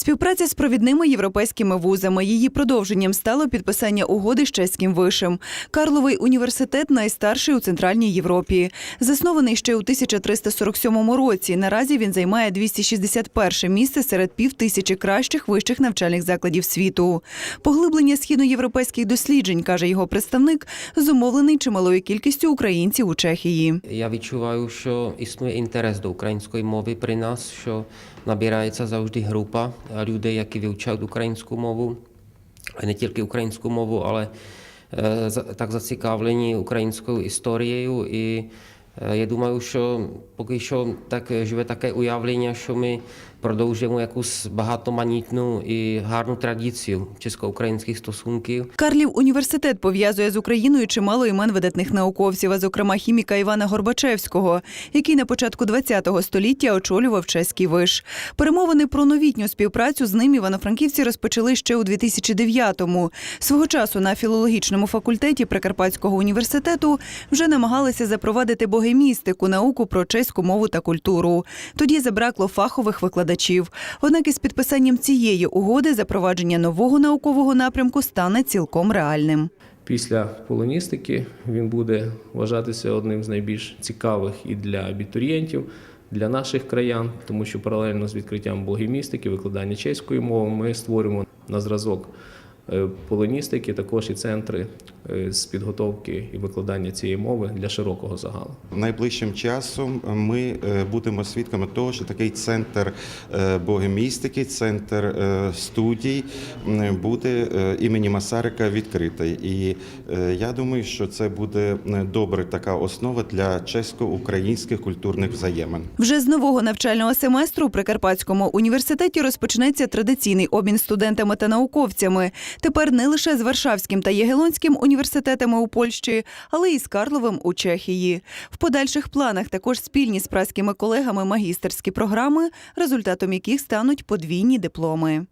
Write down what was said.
Співпраця з провідними європейськими вузами. Її продовженням стало підписання угоди з чеським вишем. Карловий університет найстарший у Центральній Європі. Заснований ще у 1347 році. Наразі він займає 261 місце серед півтисячі кращих вищих навчальних закладів світу. Поглиблення східноєвропейських досліджень, каже його представник, зумовлений чималою кількістю українців у Чехії. Я відчуваю, що існує інтерес до української мови при нас, що набирається завжди група людей, які вивчають українську мову, а не тільки українську мову, але е, за- так зацікавлені українською історією. І е, я думаю, що поки що так живе таке уявлення, що ми продовжуємо якусь багатоманітну і гарну традицію чесько-українських стосунків. Карлів університет пов'язує з Україною чимало імен видатних науковців, а зокрема хіміка Івана Горбачевського, який на початку ХХ століття очолював чеський виш. Перемовини про новітню співпрацю з ним івано-франківці розпочали ще у 2009-му. Свого часу на філологічному факультеті Прикарпатського університету вже намагалися запровадити богемістику, науку про чеську мову та культуру. Тоді забракло фахових викладачів. Однак із підписанням цієї угоди запровадження нового наукового напрямку стане цілком реальним. Після полоністики він буде вважатися одним з найбільш цікавих і для абітурієнтів, для наших краян, тому що паралельно з відкриттям богемістики, викладання чеської мови, ми створюємо на зразок полоністики також і центри е, з підготовки і викладання цієї мови для широкого загалу. Найближчим часом ми е, будемо свідками того, що такий центр е, богемістики, центр е, студій буде е, імені Масарика відкритий. І е, я думаю, що це буде е, добра така основа для чесько-українських культурних взаємин. Вже з нового навчального семестру у Прикарпатському університеті розпочнеться традиційний обмін студентами та науковцями. Тепер не лише з Варшавським та Єгелонським університетами у Польщі, але й з Карловим у Чехії. В подальших планах також спільні з праськими колегами магістерські програми, результатом яких стануть подвійні дипломи.